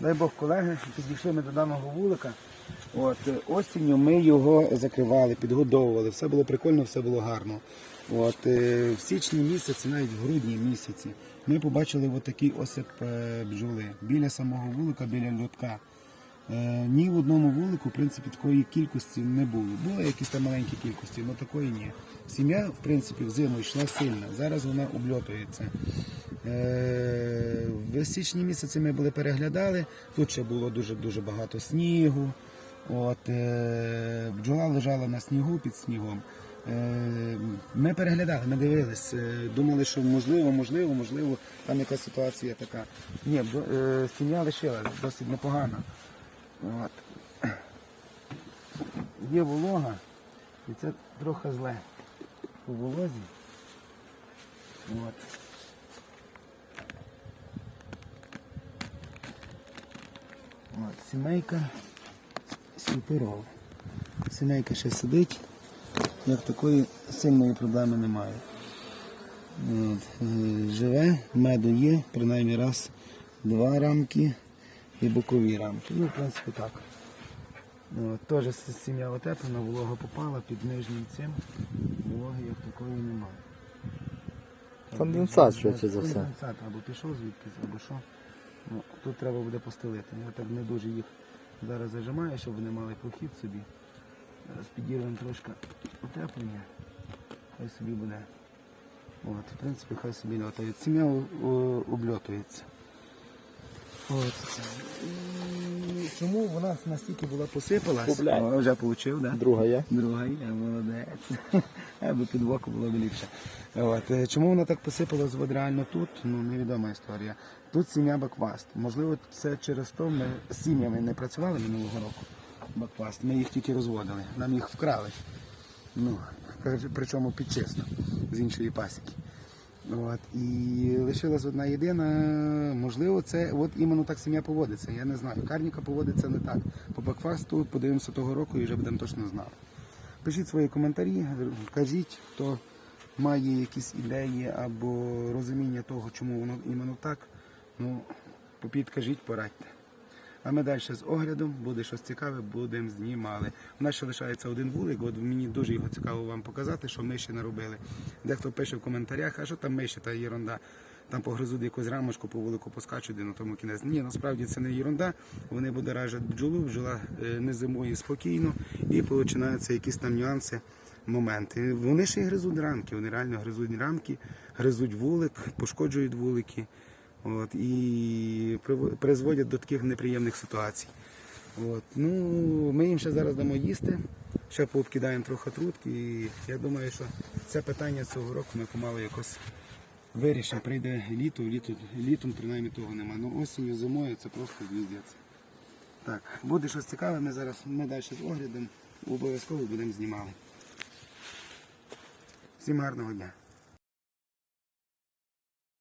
Дай Бог, колеги, підійшли ми до даного вулика. От, е, осінню ми його закривали, підгодовували, все було прикольно, все було гарно. От, е, в січні місяці, навіть в грудні місяці, ми побачили отакий осип е, бджоли біля самого вулика, біля льотка. Ні в одному вулику, в принципі, такої кількості не було. Були якісь там маленькі кількості, але такої ні. Сім'я, в принципі, в йшла сильна. Зараз вона обльотується. В січні місяці ми були переглядали. Тут ще було дуже-дуже багато снігу. От, е, бджола лежала на снігу під снігом. Е, Ми переглядали, ми дивились, е, думали, що можливо, можливо, можливо, там якась ситуація така. Ні, е, сім'я лишилась досить непогана. От. Є волога, і це трохи зле по волозі. От. От, сімейка суперова. Сімейка ще сидить, як такої сильної проблеми немає. От, е, живе, меду є, принаймні раз, два рамки і бокові рамки. Ну, в принципі, так. От, теж сім'я отеплена, волога попала під нижнім цим, вологи як такої немає. Конденсат, швидше за все. Конденсат або пішов звідкись, або що. Ну, тут треба буде постелити. Я так не дуже їх зараз зажимаю, щоб вони мали прохід собі. Зараз підірвемо трошки утеплення. Хай собі буде. От, в принципі, хай собі льотають. Сім'я обльотується. От. Чому вона настільки була посипалась? О, вже отримав, да? Друга є. Друга є, молодець. Аби під боку було б ліпше. От. е, Чому вона так посипалась от реально тут? Ну, невідома історія. Тут сім'я Бакваст. Можливо, це через то ми з сім'ями не працювали минулого року. Бакваст. Ми їх тільки розводили. Нам їх вкрали. Ну, причому підчесно, з іншої пасіки. От. І лишилась одна єдина, можливо, це от іменно так сім'я поводиться. Я не знаю. Карніка поводиться не так. По бакфасту подивимося того року і вже будемо точно знати. Пишіть свої коментарі, кажіть, хто має якісь ідеї або розуміння того, чому воно іменно так. Ну, попідкажіть, порадьте. А ми далі з оглядом, буде щось цікаве, будемо знімали. У нас ще лишається один вулик, от мені дуже його цікаво вам показати, що ми ще не робили. Дехто пише в коментарях, а що там миші та єрунда. Там погризуть якусь рамочку, по вулику поскачуть, і на тому кінець. Ні, насправді це не єрунда. Вони будоражать бджолу, бджола е, не зимує спокійно і починаються якісь там нюанси, моменти. Вони ще й гризуть рамки, вони реально гризуть рамки, гризуть вулик, пошкоджують вулики. От, і призводять до таких неприємних ситуацій. От, ну, ми їм ще зараз дамо їсти, ще пообкидаємо трохи трутки. І я думаю, що це питання цього року ми помало якось вирішимо. Прийде літо, літо літом принаймні того немає. Ну осінню, зимою це просто звіздець. Так, буде щось цікаве, ми зараз ми далі з оглядом обов'язково будемо знімати. Всім гарного дня.